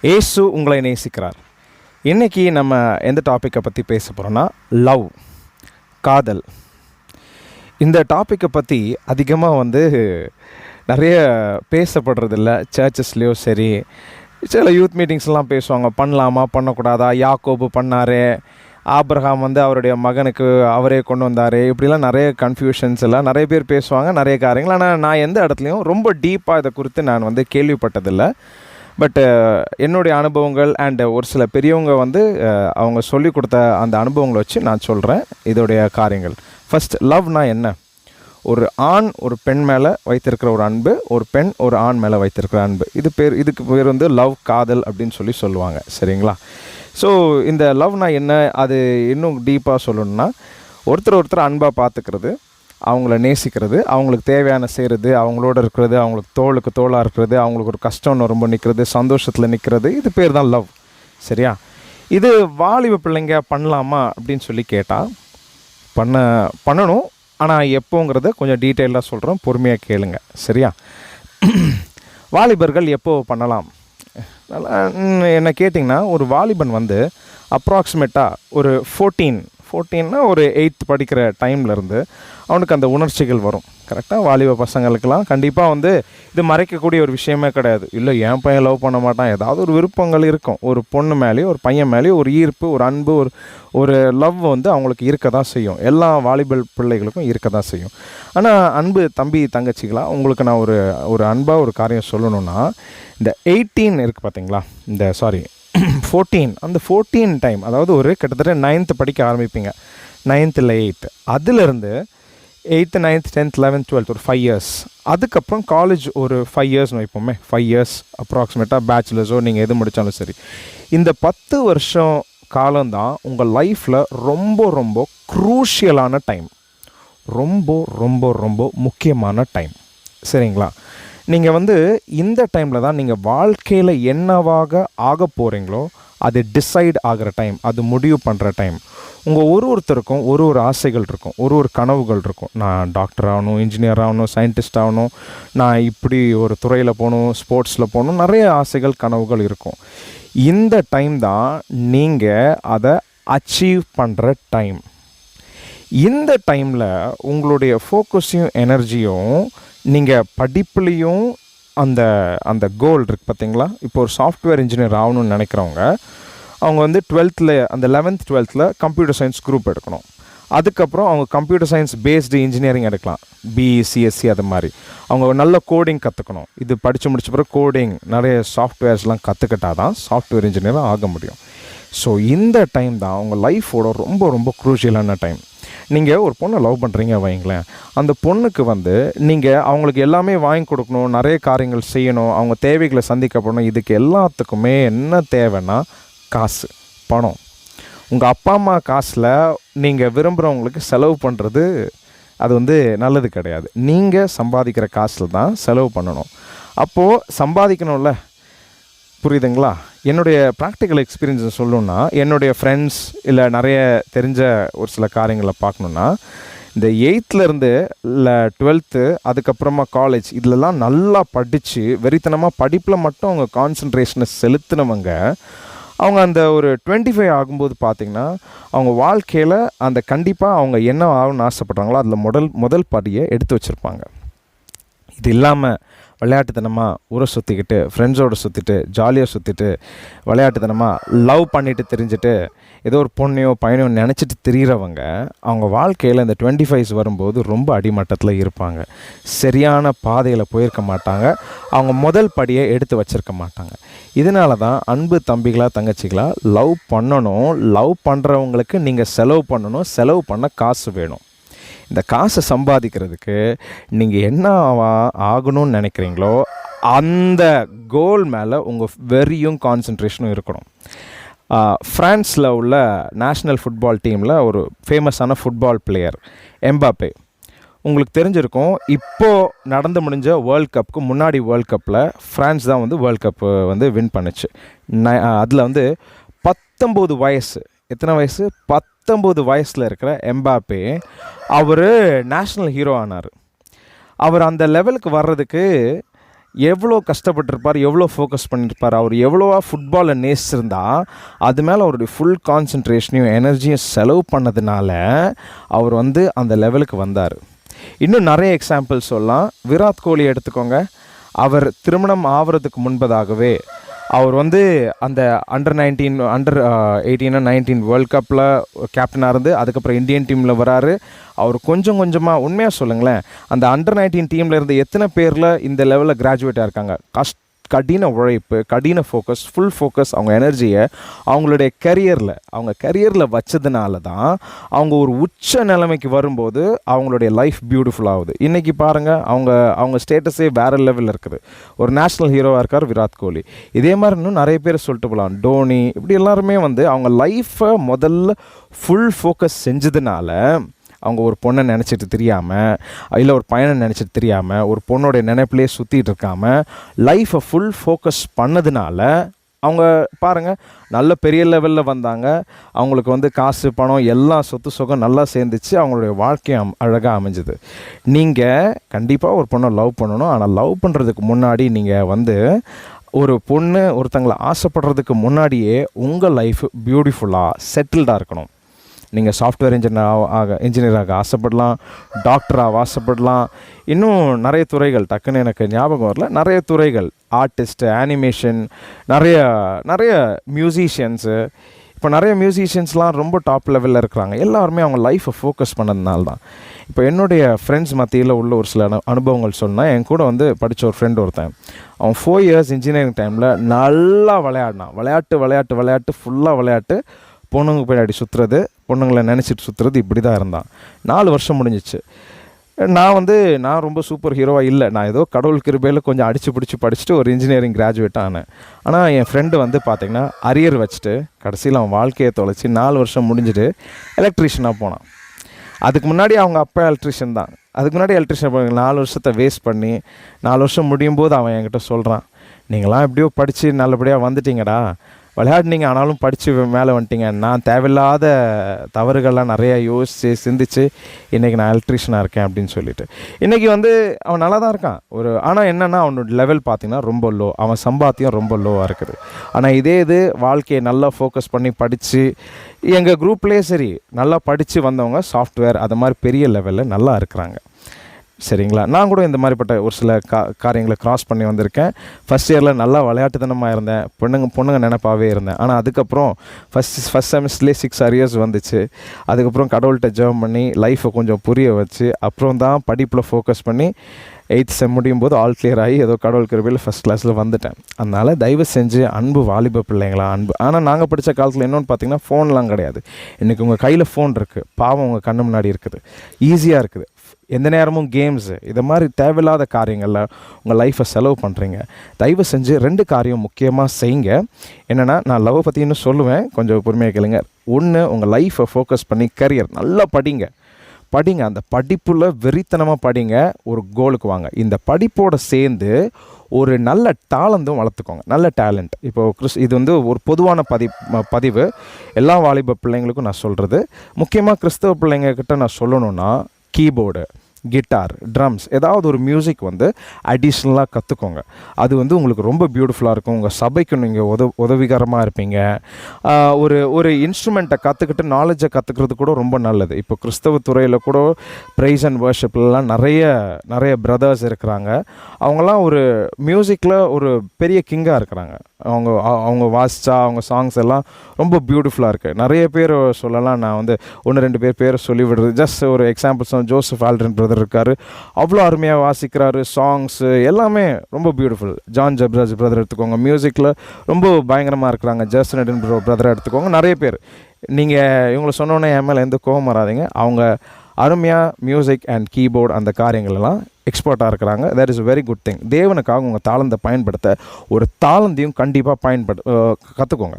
ஏசு உங்களை நேசிக்கிறார். இன்றைக்கி நம்ம எந்த டாப்பிக்கை பற்றி பேச போகிறோன்னா லவ் காதல். இந்த டாப்பிக்கை பற்றி அதிகமாக வந்து நிறைய பேசப்படுறதில்ல. சர்ச்சஸ்லேயும் சரி சில யூத் மீட்டிங்ஸ்லாம் பேசுவாங்க. பண்ணலாமா? பண்ணக்கூடாதா? யாக்கோபு பண்ணாரு? ஆப்ரஹாம் வந்து அவருடைய மகனுக்கு அவரே கொண்டு வந்தார்? இப்படிலாம் நிறைய கன்ஃபியூஷன்ஸ் எல்லாம் நிறைய பேர் பேசுவாங்க நிறைய காரியங்கள். ஆனால் நான் எந்த இடத்துலையும் ரொம்ப டீப்பாக இதை குறித்து நான் வந்து கேள்விப்பட்டதில்லை. பட்டு uh, என்னுடைய அனுபவங்கள் அண்ட் ஒரு சில பெரியவங்க வந்து uh, அவங்க சொல்லி கொடுத்த அந்த அனுபவங்களை வச்சு நான் சொல்கிறேன் இதோடைய காரியங்கள். ஃபஸ்ட் லவ்னா என்ன? ஒரு ஆண் ஒரு பெண் மேலே வைத்திருக்கிற ஒரு அன்பு ஒரு பெண் ஒரு ஆண் மேலே வைத்திருக்கிற அன்பு. இது பேர் இதுக்கு பேர் வந்து லவ் காதல் அப்படின்னு சொல்லி சொல்லுவாங்க. சரிங்களா? ஸோ இந்த லவ்னா என்ன? அது இன்னும் டீப்பாக சொல்லணும்னா ஒருத்தர் ஒருத்தர் அன்பாக பார்த்துக்கிறது. அவங்கள நேசிக்கிறது அவங்களுக்கு தேவையான செய்கிறது அவங்களோட இருக்கிறது அவங்களுக்கு தோளுக்கு தோளாக இருக்கிறது அவங்களுக்கு ஒரு கஷ்டம்னு ரொம்ப நிற்கிறது சந்தோஷத்தில் நிற்கிறது இது பேர் தான் லவ். சரியா? இது வாலிப பிள்ளைங்க பண்ணலாமா அப்படின்னு சொல்லி கேட்டால் பண்ண பண்ணணும். ஆனால் எப்போங்கிறத கொஞ்சம் டீட்டெயிலாக சொல்கிறோம் பொறுமையாக கேளுங்க. சரியா? வாலிபர்கள் எப்போ பண்ணலாம்? என்ன கேட்டிங்கன்னா ஒரு வாலிபன் வந்து அப்ராக்சிமேட்டாக ஒரு ஃபோர்டீன் ஃபோர்டீன்னா ஒரு எயித் படிக்கிற டைம்லேருந்து அவனுக்கு அந்த உணர்ச்சிகள் வரும். கரெக்டாக வாலிப பசங்களுக்கெல்லாம் கண்டிப்பாக வந்து இது மறைக்கக்கூடிய ஒரு விஷயமே கிடையாது. இல்லை என் பையன் லவ் பண்ண மாட்டான். ஏதாவது ஒரு விருப்பங்கள் இருக்கும். ஒரு பொண்ணு மேலேயும் ஒரு பையன் மேலேயும் ஒரு ஈர்ப்பு ஒரு அன்பு ஒரு ஒரு லவ் வந்து அவங்களுக்கு இருக்க தான் செய்யும். எல்லா வாலிபல் பிள்ளைகளுக்கும் இருக்க தான் செய்யும். ஆனால் அன்பு தம்பி தங்கச்சிகளாக உங்களுக்கு நான் ஒரு ஒரு அன்பாக ஒரு காரியம் சொல்லணும்னா இந்த எயிட்டீன் இருக்குது பார்த்தீங்களா இந்த சாரி ஃபோர்டீன் அந்த ஃபோர்டீன் டைம் அதாவது ஒரு கிட்டத்தட்ட நைன்த்து படிக்க ஆரம்பிப்பீங்க. நைன்த்தில் இல்லை எயித் அதுலேருந்து eighth ninth tenth eleventh twelfth ஒரு ஃபைவ் இயர்ஸ் அதுக்கப்புறம் காலேஜ் ஒரு ஃபைவ் இயர்ஸ்னு வைப்போமே. ஃபைவ் இயர்ஸ் அப்ராக்சிமேட்டாக பேச்சுலர்ஸோ நீங்கள் எது முடித்தாலும் சரி. இந்த பத்து வருஷம் காலம்தான் உங்கள் லைஃப்பில் ரொம்ப ரொம்ப க்ரூஷியலான டைம் ரொம்ப ரொம்ப ரொம்ப முக்கியமான டைம் சரிங்களா? நீங்கள் வந்து இந்த டைமில் தான் நீங்கள் வாழ்க்கையில் என்னவாக ஆக போகிறீங்களோ அது டிசைட் ஆகிற டைம் அது முடிவு பண்ணுற டைம் உங்கள் ஒரு ஒருத்தருக்கும் ஒரு ஒரு ஆசைகள் இருக்கும் ஒரு ஒரு கனவுகள் இருக்கும். நான் டாக்டர் ஆகணும் இன்ஜினியர் ஆகணும் சயின்டிஸ்ட் ஆகணும் நான் இப்படி ஒரு துறையில் போகணும் ஸ்போர்ட்ஸில் போகணும் நிறைய ஆசைகள் கனவுகள் இருக்கும். இந்த டைம் தான் நீங்கள் அதை அச்சீவ் பண்ணுற டைம் இந்த டைமில் உங்களுடைய ஃபோக்கஸையும் எனர்ஜியும் நீங்கள் படிப்புலேயும் அந்த அந்த கோல் இருக்குது பார்த்தீங்களா இப்போ ஒரு சாஃப்ட்வேர் இன்ஜினியர் ஆகணும்னு நினைக்கிறவங்க அவங்க வந்து டுவெல்த்தில் அந்த லெவன்த் டுவெல்த்தில் கம்ப்யூட்டர் சயின்ஸ் குரூப் எடுக்கணும். அதுக்கப்புறம் அவங்க கம்ப்யூட்டர் சயின்ஸ் பேஸ்டு இன்ஜினியரிங் எடுக்கலாம். பிஇ சிஎஸ்சி அது மாதிரி. அவங்க நல்ல கோடிங் கற்றுக்கணும் இது படித்து முடிச்ச பிறகு கோடிங் நிறைய சாஃப்ட்வேர்ஸ்லாம் கற்றுக்கிட்டா தான் சாஃப்ட்வேர் இன்ஜினியராக ஆக முடியும். ஸோ இந்த டைம் தான் அவங்க லைஃபோட ரொம்ப ரொம்ப குரூஷியலான டைம் நீங்கள் ஒரு பொண்ணை லவ் பண்ணுறீங்க வைங்களேன் அந்த பொண்ணுக்கு வந்து நீங்கள் அவங்களுக்கு எல்லாமே வாங்கி கொடுக்கணும் நிறைய காரியங்கள் செய்யணும் அவங்க தேவைகளை சந்திக்கப்படணும் இதுக்கு எல்லாத்துக்குமே என்ன தேவைன்னா காசு பணம். உங்கள் அப்பா அம்மா காசில் நீங்கள் விரும்புகிறவங்களுக்கு செலவு பண்ணுறது அது வந்து நல்லது கிடையாது. நீங்கள் சம்பாதிக்கிற காசில் தான் செலவு பண்ணணும். அப்போது சம்பாதிக்கணும்ல. புரியுதுங்களா? என்னுடைய ப்ராக்டிக்கல் எக்ஸ்பீரியன்ஸை சொல்லணுன்னா என்னுடைய ஃப்ரெண்ட்ஸ் இல்லை நிறைய தெரிஞ்ச ஒரு சில காரியங்களை பார்க்கணுன்னா இந்த எயித்துலேருந்து இல்லை டுவெல்த்து அதுக்கப்புறமா காலேஜ் இதிலலாம் நல்லா படித்து வெறித்தனமாக படிப்பில் மட்டும் அவங்க கான்சன்ட்ரேஷனை செலுத்தினவங்க அவங்க அந்த ஒரு டுவெண்ட்டி ஃபைவ் ஆகும்போது பார்த்திங்கன்னா அவங்க வாழ்க்கையில் அந்த கண்டிப்பாக அவங்க என்ன ஆகணும்னு ஆசைப்பட்றாங்களோ அதில் முதல் முதல் படியை எடுத்து வச்சுருப்பாங்க. இது இல்லாமல் விளையாட்டுத்தனமாக ஊரை சுற்றிக்கிட்டு ஃப்ரெண்ட்ஸோடு சுற்றிட்டு ஜாலியாக சுற்றிட்டு விளையாட்டுத்தனமாக லவ் பண்ணிவிட்டு தெரிஞ்சுட்டு ஏதோ ஒரு பொண்ணையோ பையனையோ நினச்சிட்டு திரியிறவங்க அவங்க வாழ்க்கையில் இந்த டுவெண்ட்டி ஃபைவ்ஸ் வரும்போது ரொம்ப அடிமட்டத்தில் இருப்பாங்க. சரியான பாதையில் போயிருக்க மாட்டாங்க. அவங்க முதல் படியை எடுத்து வச்சுருக்க மாட்டாங்க. இதனால தான் அன்பு தம்பிகளாக தங்கச்சிகளாக லவ் பண்ணணும். லவ் பண்ணுறவங்களுக்கு நீங்கள் செலவு பண்ணணும். செலவு பண்ண காசு வேணும். இந்த காசை சம்பாதிக்கிறதுக்கு நீங்கள் என்ன ஆகணும்னு நினைக்கிறீங்களோ அந்த கோல் மேலே உங்கள் வெறியும் கான்சன்ட்ரேஷனும் இருக்கணும். ஃப்ரான்ஸில் உள்ள நேஷ்னல் ஃபுட்பால் டீமில் ஒரு ஃபேமஸான ஃபுட்பால் பிளேயர் எம்பாப்பே உங்களுக்கு தெரிஞ்சிருக்கும் இப்போது நடந்து முடிஞ்ச வேர்ல்ட் கப்புக்கு முன்னாடி வேர்ல்ட் கப்பில் ஃப்ரான்ஸ் தான் வந்து வேர்ல்ட் கப்பு வந்து வின் பண்ணுச்சு. அதில் வந்து பத்தொம்போது வயசு எத்தனை வயசு? பத்தொம்போது வயசில் இருக்கிற எம்பாப்பே அவர் நேஷ்னல் ஹீரோ ஆனார். அவர் அந்த லெவலுக்கு வர்றதுக்கு எவ்வளோ கஷ்டப்பட்டிருப்பார் எவ்வளோ ஃபோக்கஸ் பண்ணியிருப்பார் அவர் எவ்வளோவா ஃபுட்பாலை நேசிச்சிருந்தா அது மேலே அவருடைய ஃபுல் கான்சன்ட்ரேஷனையும் எனர்ஜியும் செலவு பண்ணதுனால அவர் வந்து அந்த லெவலுக்கு வந்தார். இன்னும் நிறைய எக்ஸாம்பிள் சொல்லலாம். விராட் கோலி எடுத்துக்கோங்க. அவர் திருமணம் ஆவறதுக்கு முன்பதாகவே அவர் வந்து அந்த under nineteen under eighteen nineteen world கப்பில் கேப்டனாக இருந்து அதுக்கப்புறம் இந்தியன் டீமில் வராரு. அவர் கொஞ்சம் கொஞ்சமாக உண்மையாக சொல்லுங்களேன் அந்த அண்டர் நைன்டீன் டீமில் இருந்து எத்தனை பேரில் இந்த லெவலில் கிராஜுவேட்டாக இருக்காங்க? கஷ்ட கடின உழைப்பு கடின ஃபோக்கஸ் ஃபுல் ஃபோக்கஸ் அவங்க எனர்ஜியை அவங்களுடைய கரியரில் அவங்க கரியரில் வச்சதுனால தான் அவங்க ஒரு உச்ச நிலைமைக்கு வரும்போது அவங்களுடைய லைஃப் பியூட்டிஃபுல் ஆகுது. இன்றைக்கி பாருங்கள் அவங்க அவங்க ஸ்டேட்டஸே வேறு லெவலில் இருக்குது. ஒரு நேஷ்னல் ஹீரோவாக இருக்கார் விராட் கோலி. இதே மாதிரி இன்னும் நிறைய பேர் சொல்லிட்டு போகலாம் டோனி இப்படி எல்லாருமே வந்து அவங்க லைஃப்பை முதல்ல ஃபுல் ஃபோக்கஸ் செஞ்சதுனால அவங்க ஒரு பொண்ணை நினச்சிட்டு தெரியாமல் இல்லை ஒரு பையனை நினச்சிட்டு தெரியாமல் ஒரு பொண்ணோடைய நினைப்பிலே சுற்றிட்டு இருக்காமல் லைஃப்பை ஃபுல் ஃபோக்கஸ் பண்ணதுனால அவங்க பாருங்கள் நல்ல பெரிய லெவலில் வந்தாங்க. அவங்களுக்கு வந்து காசு பணம் எல்லா சொத்து சுகம் நல்லா சேர்ந்துச்சு. அவங்களுடைய வாழ்க்கையும் அழகாக அமைஞ்சுது. நீங்கள் கண்டிப்பாக ஒரு பொண்ணை லவ் பண்ணணும். ஆனால் லவ் பண்ணுறதுக்கு முன்னாடி நீங்கள் வந்து ஒரு பொண்ணு ஒருத்தங்களை ஆசைப்படுறதுக்கு முன்னாடியே உங்கள் லைஃப் பியூட்டிஃபுல்லாக செட்டில்டாக இருக்கணும். நீங்கள் சாஃப்ட்வேர் இன்ஜினியர் ஆக இன்ஜினியராக ஆசைப்படலாம் டாக்டராக ஆசைப்படலாம். இன்னும் நிறைய துறைகள் டக்குன்னு எனக்கு ஞாபகம் வரல. நிறைய துறைகள் ஆர்டிஸ்ட்டு ஆனிமேஷன் நிறைய நிறைய மியூசிஷியன்ஸு இப்போ நிறைய மியூசிஷியன்ஸ்லாம் ரொம்ப டாப் லெவலில் இருக்கிறாங்க. எல்லாருமே அவங்க லைஃப்பை ஃபோக்கஸ் பண்ணதுனால தான். இப்போ என்னுடைய ஃப்ரெண்ட்ஸ் மத்தியில் உள்ள ஒரு சில அனு அனுபவங்கள் சொன்னால் என் கூட வந்து படித்த ஒரு ஃப்ரெண்ட் ஒருத்தன் அவன் ஃபோர் இயர்ஸ் இன்ஜினியரிங் டைமில் நல்லா விளையாடினான். விளையாட்டு விளையாட்டு விளையாட்டு ஃபுல்லாக விளையாட்டு பொண்ணுங்க பின்னாடி சுற்றுறது பொண்ணுங்களை நினச்சிட்டு சுற்றுறது இப்படி தான் இருந்தான். நாலு வருஷம் முடிஞ்சிச்சு. நான் வந்து நான் ரொம்ப சூப்பர் ஹீரோவாக இல்லை. நான் ஏதோ கடவுள் கிருபையில் கொஞ்சம் அடித்து பிடிச்சி படிச்சுட்டு ஒரு இன்ஜினியரிங் கிராஜுவேட் ஆனேன். ஆனால் என் ஃப்ரெண்டு வந்து பார்த்திங்கன்னா அரியர் வச்சுட்டு கடைசியில் அவன் வாழ்க்கையை தொலைச்சி நாலு வருஷம் முடிஞ்சுட்டு எலக்ட்ரீஷியனாக போனான். அதுக்கு முன்னாடி அவங்க அப்பா எலக்ட்ரிஷியன் தான். அதுக்கு முன்னாடி எலக்ட்ரிஷியன் நாலு வருஷத்தை வேஸ்ட் பண்ணி நாலு வருஷம் முடியும் போது அவன் என்கிட்ட சொல்கிறான் நீங்களாம் எப்படியோ படித்து நல்லபடியாக வந்துட்டீங்கடா. விளையாடினீங்க ஆனாலும் படித்து மேலே வந்துட்டீங்க. நான் தேவையில்லாத தவறுகள்லாம் நிறையா யோசித்து சிந்திச்சு இன்றைக்கி நான் எலக்ட்ரிஷனாக இருக்கேன் அப்படின்னு சொல்லிட்டு. இன்றைக்கி வந்து அவன் நல்லா தான் இருக்கான். ஒரு ஆனால் என்னென்னா அவனோட லெவல் பார்த்திங்கன்னா ரொம்ப லோ அவன் சம்பாத்தியம் ரொம்ப லோவாக இருக்குது. ஆனால் இதே இது வாழ்க்கையை நல்லா ஃபோக்கஸ் பண்ணி படித்து எங்கள் குரூப்லேயே சரி நல்லா படித்து வந்தவங்க சாஃப்ட்வேர் அது மாதிரி பெரிய லெவலில் நல்லா இருக்கிறாங்க. சரிங்களா? நான் கூட இந்த மாதிரிப்பட்ட ஒரு சில கா காரியங்களை க்ராஸ் பண்ணி வந்திருக்கேன். ஃபஸ்ட் இயரில் நல்லா விளையாட்டுத்தனமாக இருந்தேன். பொண்ணுங்க பொண்ணுங்க நினப்பாவே இருந்தேன். ஆனால் அதுக்கப்புறம் ஃபஸ்ட் ஃபஸ்ட் செமஸ்டர்லேயே சிக்ஸ் அரியர்ஸ் வந்துச்சு. அதுக்கப்புறம் கடவுள்கிட்ட ஜெபம் பண்ணி லைஃப்பை கொஞ்சம் புரிய வச்சு அப்புறம் தான் படிப்பில் ஃபோக்கஸ் பண்ணி எயித் செம் முடியும் போது ஆல் கிளியர் ஆகி ஏதோ கடவுள் கிருபையில் ஃபஸ்ட் கிளாஸில் வந்துட்டேன். அதனால் தயவு செஞ்சு அன்பு வாலிப பிள்ளைங்களா அன்பு. ஆனால் நாங்கள் படித்த காலத்தில் இன்னொன்று பார்த்தீங்கன்னா ஃபோன்லாம் கிடையாது. இன்றைக்கி உங்கள் கையில் ஃபோன் இருக்குது பாவம் உங்கள் கண்ணு முன்னாடி இருக்குது. ஈஸியாக இருக்குது. எந்த நேரமும் கேம்ஸு இது மாதிரி தேவையில்லாத காரியங்களில் உங்கள் லைஃப்பை செலவு பண்ணுறீங்க தயவு செஞ்சு ரெண்டு காரியம் முக்கியமாக செய்யுங்க. என்னென்னா நான் லவ் பற்றி இன்னும் சொல்லுவேன். கொஞ்சம் பொறுமையாக கேளுங்க. ஒன்று உங்கள் லைஃப்பை ஃபோக்கஸ் பண்ணி கரியர் நல்லா படிங்க. படிங்க. அந்த படிப்பில் வெறித்தனமாக படிங்க. ஒரு கோலுக்கு வாங்க. இந்த படிப்போடு சேர்ந்து ஒரு நல்ல டேலண்ட்டும் வளர்த்துக்கோங்க. நல்ல டேலண்ட் இப்போ கிறிஸ் இது வந்து ஒரு பொதுவான பதி பதிவு. எல்லா வாலிப பிள்ளைங்களுக்கும் நான் சொல்கிறது முக்கியமாக கிறிஸ்தவ பிள்ளைங்கக்கிட்ட நான் சொல்லணுன்னா கீபோர்டு கிட்டார் ட்ரம்ஸ் ஏதாவது ஒரு மியூசிக் வந்து அடிஷ்னலாக கற்றுக்கோங்க அது வந்து உங்களுக்கு ரொம்ப பியூட்டிஃபுல்லாக இருக்கும். உங்கள் சபைக்கு நீங்கள் உத உதவிகரமாக இருப்பீங்க. ஒரு ஒரு இன்ஸ்ட்ருமெண்ட்டை கற்றுக்கிட்டு நாலேஜை கற்றுக்கிறது கூட ரொம்ப நல்லது. இப்போ கிறிஸ்தவ துறையில் கூட ப்ரைஸ் அண்ட் வர்ஷிப்லாம் நிறைய நிறைய பிரதர்ஸ் இருக்கிறாங்க. அவங்கெல்லாம் ஒரு மியூசிக்கில் ஒரு பெரிய கிங்காக இருக்கிறாங்க. அவங்க அவங்க வாசித்தா அவங்க சாங்ஸ் எல்லாம் ரொம்ப பியூட்டிஃபுல்லாக இருக்குது நிறைய பேர் சொல்லலாம் நான் வந்து ஒன்று ரெண்டு பேர் பேரை சொல்லிவிடுறது ஜஸ்ட் ஒரு எக்ஸாம்பிள்ஸ் ஜோசப் ஆல்ட்ரன் பிரதர் இருக்கார். அவ்வளோ அருமையாக வாசிக்கிறாரு சாங்ஸு எல்லாமே ரொம்ப பியூட்டிஃபுல் ஜான் ஜப்ராஜ் பிரதர் எடுத்துக்கோங்க. மியூசிக்கில் ரொம்ப பயங்கரமாக இருக்கிறாங்க. ஜஸ்ட் நடன் ப்ரோ பிரதரை எடுத்துக்கோங்க. நிறைய பேர். நீங்கள் இவங்களை சொன்னோன்னே என் மேலே எந்த கோபம் வராதீங்க. அவங்க அருமையாக மியூசிக் அண்ட் கீபோர்டு அந்த காரியங்களெல்லாம் எக்ஸ்பர்ட்டாக இருக்கிறாங்க. That is very good thing தேவனுக்காக உங்கள் தாளந்தை பயன்படுத்த ஒரு தாளந்தையும் கண்டிப்பாக பயன்படு கற்றுக்கோங்க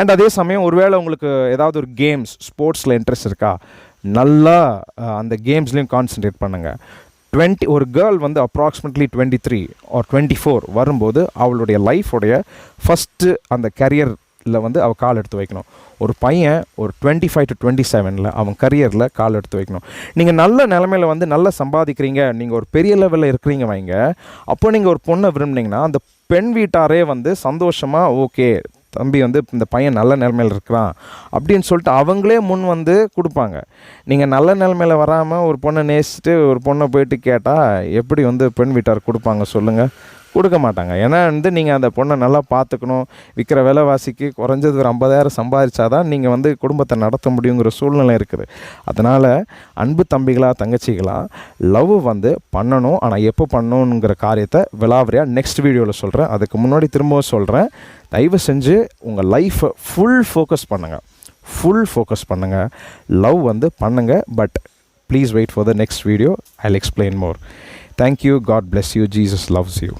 அண்ட் அதே சமயம் ஒருவேளை உங்களுக்கு ஏதாவது ஒரு கேம்ஸ் ஸ்போர்ட்ஸில் இன்ட்ரெஸ்ட் இருக்கா? நல்லா அந்த கேம்ஸ்லேயும் கான்சென்ட்ரேட் பண்ணுங்கள் டுவெண்ட்டி ஒரு கேர்ள் வந்து approximately twenty three or twenty four வரும்போது அவளுடைய லைஃபுடைய ஃபஸ்ட்டு அந்த கரியர் இல்லை வந்து அவள் கால் எடுத்து வைக்கணும். ஒரு பையன் ஒரு டுவெண்ட்டி ஃபைவ் டு டுவெண்ட்டி செவனில் அவன் கரியரில் கால் எடுத்து வைக்கணும். நீங்கள் நல்ல நிலமையில வந்து நல்லா சம்பாதிக்கிறீங்க நீங்கள் ஒரு பெரிய லெவலில் இருக்கிறீங்க வைங்க. அப்போ நீங்கள் ஒரு பொண்ணை விரும்புனீங்கன்னா அந்த பெண் வீட்டாரே வந்து சந்தோஷமாக ஓகே தம்பி வந்து இந்த பையன் நல்ல நிலமையில இருக்கிறான் அப்படின்னு சொல்லிட்டு அவங்களே முன் வந்து கொடுப்பாங்க. நீங்கள் நல்ல நிலமையில வராமல் ஒரு பொண்ணை நேசிட்டு ஒரு பொண்ணை போயிட்டு கேட்டால் எப்படி வந்து பெண் வீட்டார் கொடுப்பாங்க? சொல்லுங்கள் கொடுக்க மாட்டாங்க ஏன்னா வந்து நீங்கள் அந்த பொண்ணை நல்லா பார்த்துக்கணும். விற்கிற விலைவாசிக்கு குறைஞ்சது ஒரு ஐம்பதாயிரம் சம்பாதிச்சாதான் நீங்கள் வந்து குடும்பத்தை நடத்த முடியுங்கிற சூழ்நிலை இருக்குது. அதனால் அன்பு தம்பிகளாக தங்கச்சிகளாக லவ் வந்து பண்ணணும். ஆனால் எப்போ பண்ணணுங்கிற காரியத்தை விலாவரியாக நெக்ஸ்ட் வீடியோவில் சொல்கிறேன் அதுக்கு முன்னாடி திரும்பவும் சொல்கிறேன் தயவு செஞ்சு உங்கள் லைஃப்பை ஃபுல் ஃபோக்கஸ் பண்ணுங்கள் ஃபுல் ஃபோக்கஸ் பண்ணுங்கள் லவ் வந்து பண்ணுங்கள் but please wait for the next video I explain more Thank you. God bless you. Jesus loves you.